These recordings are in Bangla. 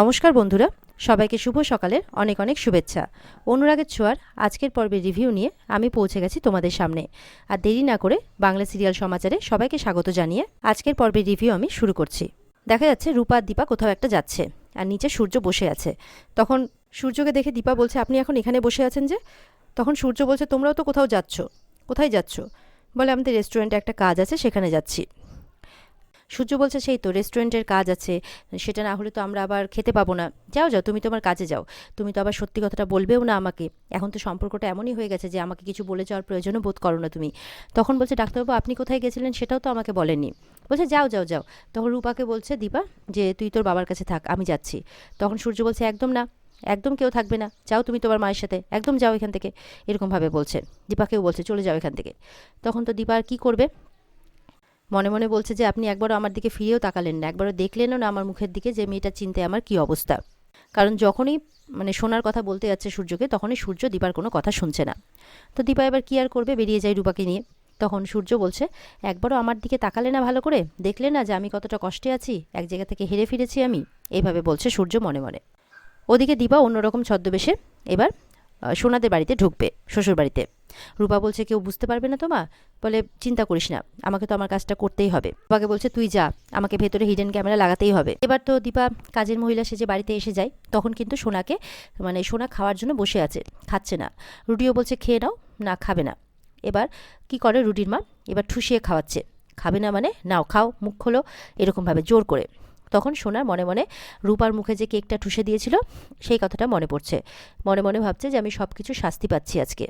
নমস্কার বন্ধুরা, সবাইকে শুভ সকালের অনেক অনেক শুভেচ্ছা। অনুরাগের ছোঁয়ার আজকের পর্বের রিভিউ নিয়ে আমি পৌঁছে গেছি তোমাদের সামনে। আর দেরি না করে বাংলা সিরিয়াল সমাচারে সবাইকে স্বাগত জানিয়ে আজকের পর্বের রিভিউ আমি শুরু করছি। দেখা যাচ্ছে রূপা দীপা কোথাও একটা যাচ্ছে, আর নিচে সূর্য বসে আছে। তখন সূর্যকে দেখে দীপা বলছে, আপনি এখন এখানে বসে আছেন যে? তখন সূর্য বলছে, তোমরাও তো কোথাও যাচ্ছ, কোথায় যাচ্ছ? বলে, আমাদের রেস্টুরেন্টে একটা কাজ আছে, সেখানে যাচ্ছি। সূর্য বলছে, সেই তো রেস্টুরেন্টের কাজ আছে, সেটা না হলে তো আমরা আবার খেতে পাবো না। যাও যাও, তুমি তোমার কাজে যাও। তুমি তো আবার সত্যি কথাটা বলবেও না আমাকে। এখন তো সম্পর্কটা এমনই হয়ে গেছে যে আমাকে কিছু বলে যাওয়ার প্রয়োজনও বোধ করো না তুমি। তখন বলছে, ডাক্তারবাবু, আপনি কোথায় গেছিলেন সেটাও তো আমাকে বলেননি। বলছে, যাও যাও যাও। তখন রূপাকে বলছে, দীপা, যে তুই তোর বাবার কাছে থাক, আমি যাচ্ছি। তখন সূর্য বলছে, একদম না, একদম কেউ থাকবে না। যাও তুমি তোমার মায়ের সাথে, একদম যাও এখান থেকে। এরকমভাবে বলছে। দীপাকেও বলছে, চলে যাও এখান থেকে। তখন তো দীপা আর কী করবে? মনে মনে বলছে যে, আপনি একবারও আমার দিকে ফিরেও তাকালেন না। একবারও দেখলেনও না আমার মুখের দিকে যে, মেয়েটা চিনতে আমার কি অবস্থা? কারণ যখনই মানে শোনার কথা বলতে যাচ্ছে সূর্যকে, তখনই সূর্য দীপার কোনো কথা শুনছে না। তো দীপা এবার কী আর করবে? বেরিয়ে যায় রূপাকে নিয়ে। তখন সূর্য বলছে, একবারও আমার দিকে তাকালে না ভালো করে? দেখলে না যে, আমি কতটা কষ্টে আছি? এক জায়গা থেকে হেরে ফিরেছি আমি? এইভাবে বলছে সূর্য মনে মনে। ওদিকে দীপা অন্যরকম ছদ্মবেশে এবার সোনাদের বাড়িতে ঢুকবে শ্বশুর বাড়িতে রূপা বলছে, কেউ বুঝতে পারবে না তোমা? বলে, চিন্তা করিস না, আমাকে তো আমার কাজটা করতেই হবে। রূপাকে বলছে, তুই যা, আমাকে ভেতরে হিডেন ক্যামেরা লাগাতেই হবে। এবার তো দীপা কাজের মহিলা সেজে বাড়িতে এসে যায়, তখন কিন্তু সোনাকে মানে সোনা খাওয়ার জন্য বসে আছে, খাচ্ছে না। রুটিও বলছে, খেয়ে নাও, না খাবে না। এবার কি করে রুটির মা? এবার ঠুসিয়ে খাওয়াচ্ছে। খাবে না মানে? নাও, খাও, মুখ খোলো। এরকমভাবে জোর করে। তখন সোনা মনে মনে রূপার মুখে যে কেকটা ঠুসে দিয়েছিল, সেই কথাটা মনে পড়ছে। মনে মনে ভাবছে যে, আমি সব কিছু শাস্তি পাচ্ছি আজকে।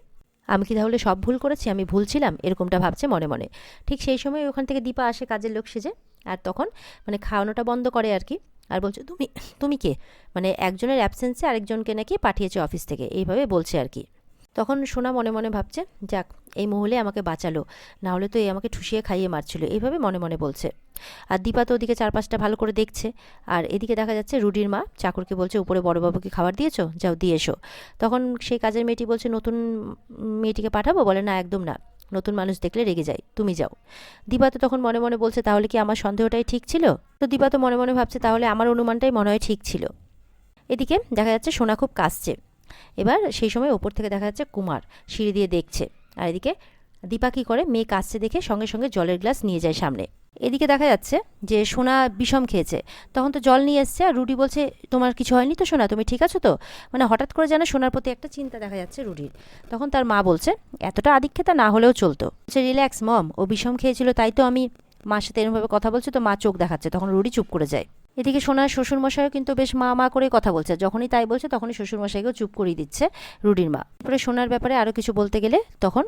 আমি কি তাহলে সব ভুল করেছি? আমি ভুল ছিলাম? এরকমটা ভাবছে মনে মনে। ঠিক সেই সময় ওখান থেকে দীপা আসে, কাজের লোক সেজে। আর তখন মানে খাওয়ানোটা বন্ধ করে আর কি। আর বলছে, তুমি তুমি কে? মানে একজনের অ্যাবসেন্সে আরেকজনকে নাকি পাঠিয়েছে অফিস থেকে। এইভাবে বলছে আর কি। তখন সোনা মনে মনে ভাবছে, যাক এই মহলে আমাকে বাঁচালো। না হলে তো এই আমাকে ঠুসিয়ে খাইয়ে মারছিল। এইভাবে মনে মনে বলছে। আর দীপা তো ওদিকে চারপাশটা ভালো করে দেখছে। আর এদিকে দেখা যাচ্ছে রুডির মা চাকরকে বলছে, উপরে বড়বাবুকে খাবার দিয়েছ? যাও, দিয়ে এসো। তখন সেই কাজের মেয়েটি বলছে, নতুন মেয়েটিকে পাঠাবো? বলে, না, একদম না। নতুন মানুষ দেখলে রেগে যায় তুমি যাও। দীপা তো তখন মনে মনে বলছে, তাহলে কি আমার সন্দেহটাই ঠিক ছিল? তো দীপা তো মনে মনে ভাবছে, তাহলে আমার অনুমানটাই মনে হয় ঠিক ছিল। এদিকে দেখা যাচ্ছে সোনা খুব কাশছে এবার সেই সময় ওপর থেকে দেখা যাচ্ছে কুমার সিঁড়ি দিয়ে দেখছে। আর এদিকে দীপা কী করে? মেয়ে কাশছে দেখে সঙ্গে সঙ্গে জলের গ্লাস নিয়ে যায় সামনে। এদিকে দেখা যাচ্ছে যে সোনা বিষম খেয়েছে। তখন তো জল নিয়ে এসছে আর রুডি বলছে, তোমার কিছু হয়নি তো সোনা? তুমি ঠিক আছো তো? মানে হঠাৎ করে যেন সোনার প্রতি একটা চিন্তা দেখা যাচ্ছে রুডির। তখন তার মা বলছে, এতটা আদিক্ষেতা না হলেও চলতো। সে রিল্যাক্স মম, ও বিষম খেয়েছিল, তাই তো আমি মার সাথে এরমভাবে কথা বলছে, তো মা চোখ দেখাচ্ছে। তখন রুডি চুপ করে যায়। এদিকে সোনার শ্বশুরমশাইও কিন্তু বেশ মা মা করে কথা বলছে। যখনই তাই বলছে, তখনই শ্বশুরমশাইকেও চুপ করিয়ে দিচ্ছে রুডির মা। তারপরে সোনার ব্যাপারে আরও কিছু বলতে গেলে তখন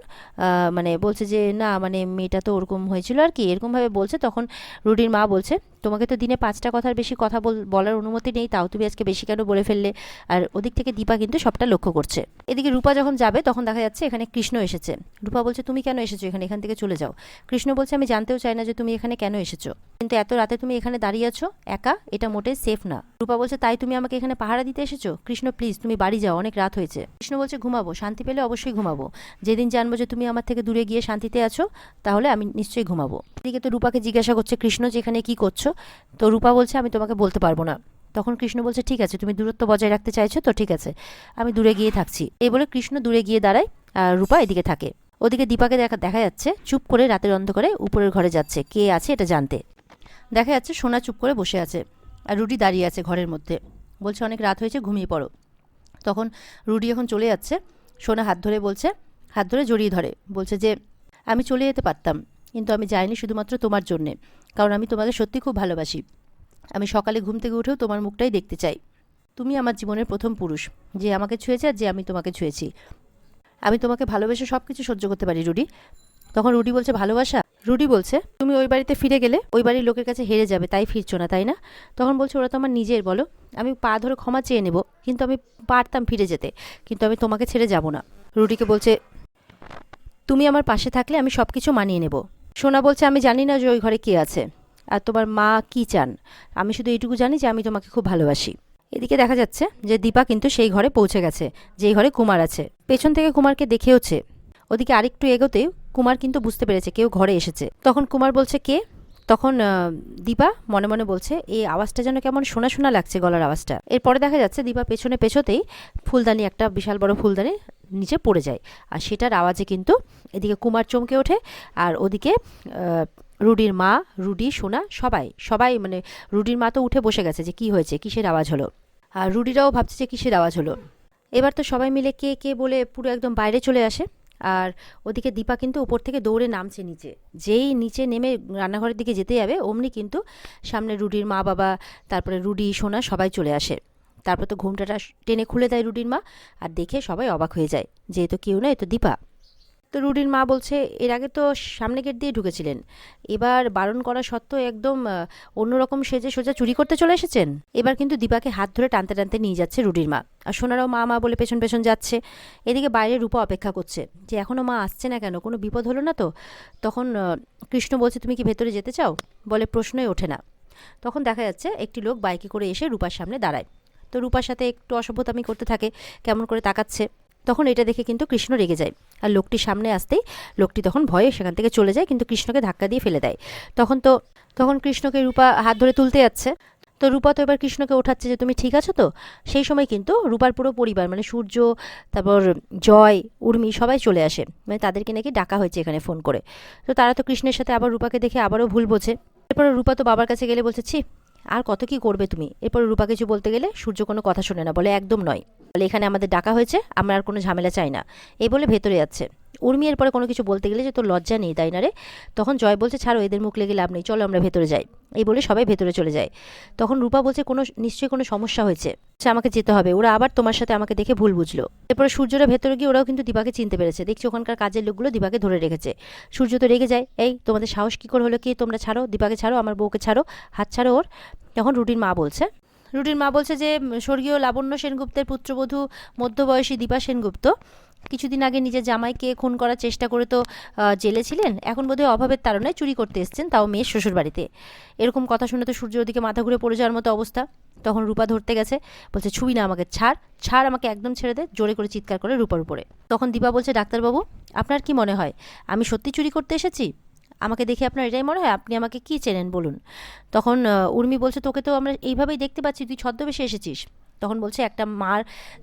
মানে বলছে যে, না মানে মেয়েটা তো ওরকম হয়েছিল আর কি। এরকমভাবে বলছে, তখন রুডির মা বলছে, তোমাকে তো দিনে পাঁচটা কথার বেশি কথা বল, বলার অনুমতি নেই, তাও তুমি আজকে বেশি কেন বলে ফেললে? আর ওদিক থেকে দীপা কিন্তু সবটা লক্ষ্য করছে। এদিকে রূপা যখন যাবে, তখন দেখা যাচ্ছে এখানে কৃষ্ণ এসেছে। রূপা বলছে, তুমি কেন এসেছ এখানে? এখান থেকে চলে যাও। কৃষ্ণ বলছে, আমি জানতেও চাই না যে তুমি এখানে কেন এসেছ। কিন্তু এত রাতে তুমি এখানে দাঁড়িয়ে আছো, একা? এটা মোটেই সেফ না। রূপা বলছে, তাই তুমি আমাকে এখানে পাহারা দিতে এসেছ? কৃষ্ণ প্লিজ তুমি বাড়ি যাও, অনেক রাত হয়েছে। কৃষ্ণ বলছে, ঘুমাবো, শান্তি পেলে অবশ্যই ঘুমাবো। যেদিন জানব যে তুমি আমার থেকে দূরে গিয়ে শান্তিতে আছো, তাহলে আমি নিশ্চয়ই ঘুমাবো। এদিকে তো রূপাকে জিজ্ঞাসা করছে, কৃষ্ণ, যে এখানে কি করছ? তো রূপা বলছে, আমি তোমাকে বলতে পারব না। তখন কৃষ্ণ বলছে, ঠিক আছে, তুমি দূরত্ব বজায় রাখতে চাইছো, তো ঠিক আছে, আমি দূরে গিয়ে থাকছি। এই বলে কৃষ্ণ দূরে গিয়ে দাঁড়ায়, আর রূপা এদিকে থাকে। ওদিকে দীপাকে দেখা দেখা যাচ্ছে, চুপ করে রাতের অন্ধকারে উপরের ঘরে যাচ্ছে। কে আছে এটা জানতে। দেখা যাচ্ছে সোনা চুপ করে বসে আছে আর রুডি দাঁড়িয়ে আছে ঘরের মধ্যে। বলছে, অনেক রাত হয়েছে, ঘুমিয়ে পড়ো। তখন রুডি এখন চলে যাচ্ছে। সোনা হাত ধরে বলছে, হাত ধরে জড়িয়ে ধরে। বলছে যে, আমি চলে যেতে পারতাম, কিন্তু আমি যাইনি শুধুমাত্র তোমার জন্যে, কারণ আমি তোমাকে সত্যি খুব ভালোবাসি। আমি সকালে ঘুম থেকে উঠেও তোমার মুখটাই দেখতে চাই। তুমি আমার জীবনের প্রথম পুরুষ, যে আমাকে ছুঁয়েছে আর যে আমি তোমাকে ছুঁয়েছি। আমি তোমাকে ভালোবেসে সব কিছু সহ্য করতে পারি, রুডি। তখন রুডি বলছে, ভালোবাসা? রুডি বলছে, তুমি ওই বাড়িতে ফিরে গেলে ওই বাড়ির লোকের কাছে হেরে যাবে, তাই ফিরছো না, তাই না? তখন বলছে, ওরা তো আমার নিজের, বলো। আমি পা ধরে ক্ষমা চেয়ে নেব, কিন্তু আমি পারতাম ফিরে যেতে, কিন্তু আমি তোমাকে ছেড়ে যাব না। রুডিকে বলছে, তুমি আমার পাশে থাকলে আমি সব কিছু মানিয়ে নেব। সোনা বলছে, আমি জানি না যে ওই ঘরে কে আছে, আর তোমার মা কি চান। আমি শুধু এইটুকু জানি যে আমি তোমাকে খুব ভালোবাসি। এদিকে দেখা যাচ্ছে যে দীপা কিন্তু সেই ঘরে পৌঁছে গেছে, যেই ঘরে কুমার আছে। পেছন থেকে কুমারকে দেখেওছে। ওদিকে আরেকটু এগোতেই কুমার কিন্তু বুঝতে পেরেছে কেউ ঘরে এসেছে। তখন কুমার বলছে, কে? তখন দীপা মনে মনে বলছে, এই আওয়াজটা যেন কেমন শোনা শোনা লাগছে গলার আওয়াজটা। এরপরে দেখা যাচ্ছে, দীপা পেছনে পেছোতেই ফুলদানি, একটা বিশাল বড় ফুলদানি নিচে পড়ে যায়। আর সেটার আওয়াজে কিন্তু এদিকে কুমার চমকে ওঠে, আর ওদিকে রুডির মা, রুডি, সোনা, সবাই সবাই মানে রুডির মা তো উঠে বসে গেছে যে কি হয়েছে, কিসের আওয়াজ হলো? আর রুডিরাও ভাবছে যে কিসের আওয়াজ হলো? এবার তো সবাই মিলে কে কে বলে পুরো একদম বাইরে চলে আসে। আর ওদিকে দীপা কিন্তু উপর থেকে দৌড়ে নামছে নিচে। যেই নিচে নেমে রান্নাঘরের দিকে যেতে যাবে, অমনি কিন্তু সামনে রুডির মা, বাবা, তারপরে রুডি, সোনা সবাই চলে আসে। তারপর তো ঘুমটাটা টেনে খুলে দেয় রুডির মা, আর দেখে সবাই অবাক হয়ে যায়। যেহেতু কেউ না এ তো দীপা। তো রুডির মা বলছে, এর আগে তো সামনে গেট দিয়ে ঢুকেছিলেন। এবার বারণ করা সত্ত্বেও একদম অন্যরকম সেজে সোজা চুরি করতে চলে এসেছেন? এবার কিন্তু দীপাকে হাত ধরে টানতে টানতে নিয়ে যাচ্ছে রুডির মা। আর সোনারাও মা মা বলে পেছন পেছন যাচ্ছে। এদিকে বাইরে রূপা অপেক্ষা করছে যে এখনও মা আসছে না কেন? কোনো বিপদ হলো না তো? তখন কৃষ্ণ বলছে, তুমি কি ভেতরে যেতে চাও? বলে, প্রশ্নই ওঠে না। তখন দেখা যাচ্ছে একটি লোক বাইকে করে এসে রূপার সামনে দাঁড়ায়। তো রূপার সাথে একটু অসভ্যতামি করতে থাকে, কেমন করে তাকাচ্ছে। তখন এটা দেখে কিন্তু কৃষ্ণ রেগে যায়। আর লোকটি সামনে আসতেই লোকটি তখন ভয়ে সেখান থেকে চলে যায়, কিন্তু কৃষ্ণকে ধাক্কা দিয়ে ফেলে দেয়। তখন তো, তখন কৃষ্ণকে রূপা হাত ধরে তুলতে যাচ্ছে। তো রূপা তো এবার কৃষ্ণকে ওঠাচ্ছে যে, তুমি ঠিক আছো তো? সেই সময় কিন্তু রূপার পুরো পরিবার মানে সূর্য, তারপর জয়, উর্মি সবাই চলে আসে। মানে তাদেরকে নাকি ডাকা হয়েছে এখানে ফোন করে। তো তারা তো কৃষ্ণের সাথে আবার রূপাকে দেখে আবারও ভুল বোঝে। এরপরে রূপা তো বাবার কাছে গেলে বলছে, ছি আর কত কি করবে তুমি? এরপর রূপা কিছু বলতে গেলে সূর্য কোনো কথা শোনে না, বলে একদম নয়। বলে, এখানে আমাদের ডাকা হয়েছে, আমরা আর কোনো ঝামেলা চাই না। এ বলে ভেতরে যাচ্ছে। উর্মি এরপরে কোনো কিছু বলতে গেলে যে তোর লজ্জা নেই, তাই না রে? তখন জয় বলছে, ছাড়ো, এদের মুখ লেগে লাভ নেই, চলো আমরা ভেতরে যাই। এই বলে সবাই ভেতরে চলে যায়। তখন রূপা বলছে, কোনো, নিশ্চয়ই কোনো সমস্যা হয়েছে। আচ্ছা আমাকে যেতে হবে। ওরা আবার তোমার সাথে আমাকে দেখে ভুল বুঝলো। এরপরে সূর্যরা ভেতরে গিয়ে ওরাও কিন্তু দিবাকে চিনতে পেরেছে। দেখছি ওখানকার কাজের লোকগুলো দিবাকে ধরে রেখেছে। সূর্য তো রেগে যায়, এই, তোমাদের সাহস কী করে হলো? কি তোমরা ছাড়ো? দিবাকে ছাড়ো? আমার বউকে ছাড়ো? হাত ছাড়ো ওর? তখন রুটির মা বলছে রুটির মা বলছে যে স্বর্গীয় লাবণ্য সেনগুপ্তের পুত্রবধূ মধ্যবয়সী দীপা সেনগুপ্ত কিছুদিন আগে নিজের জামাইকে খুন করার চেষ্টা করে তো জেলে ছিলেন। এখন বোধহয় অভাবের তাড়নায় চুরি করতে এসেছেন তাও মেয়ের শ্বশুর বাড়িতে এরকম কথা শুনে তো সূর্য ওদিকে মাথা ঘুরে পড়ে যাওয়ার মতো অবস্থা। তখন রূপা ধরতে গেছে, বলছে, ছুবি না আমাকে, ছাড়। ছাড় আমাকে একদম ছেড়ে দে। জোরে করে চিৎকার করে রূপার উপরে। তখন দীপা বলছে, ডাক্তারবাবু, আপনার কি মনে হয়? আমি সত্যি চুরি করতে এসেছি? আমাকে দেখে আপনার এটাই মনে হয়? আপনি আমাকে কি চেনেন, বলুন? তখন উর্মি বলছে, তোকে তো আমরা এইভাবেই দেখতে পাচ্ছি, তুই ছদ্মবেশে এসেছিস। তখন বলছে, একটা মার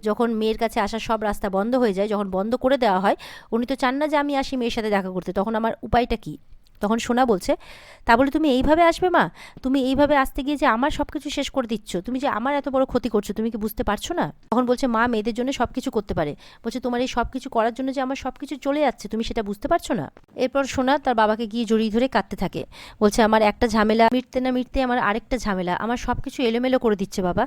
যখন মেয়ের কাছে আসার সব রাস্তা বন্ধ হয়ে যায়, যখন বন্ধ করে দেওয়া হয়, উনি তো চান না যে আমি আসি মেয়ের সাথে দেখা করতে। তখন আমার উপায়টা কি? তখন সোনা বলছে, তা বলে তুমি এইভাবে আসবে মা? তুমি এইভাবে আসতে গিয়ে যে আমার সব কিছু শেষ করে দিচ্ছ, তুমি যে আমার এত বড় ক্ষতি করছ, তুমি কি বুঝতে পারছ না? তখন বলছে, মা মেয়েদের জন্য সব কিছু করতে পারে। বলছে, তোমার এই সব কিছু করার জন্য যে আমার সব কিছু চলে যাচ্ছে, তুমি সেটা বুঝতে পারছ না? এরপর সোনা তার বাবাকে গিয়ে জড়িয়ে ধরে কাঁদতে থাকে। বলছে, আমার একটা ঝামেলা, মিটতে না মিটতে আমার আরেকটা ঝামেলা। আমার সব কিছু এলোমেলো করে দিচ্ছে বাবা।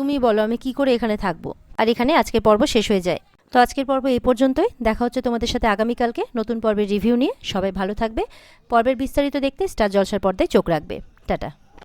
তুমি বলো, আমি কি করে এখানে থাকব? আর এখানে আজকের পর্ব শেষ হয়ে যায়। তো আজকের পর্ব এই পর্যন্তই। দেখা হচ্ছে তোমাদের সাথে আগামীকালকে নতুন পর্বের রিভিউ নিয়ে। সবাই ভালো থাকবে। পর্বের বিস্তারিত দেখতে স্টার জলসার পর্দায় চোখ রাখবে। টাটা।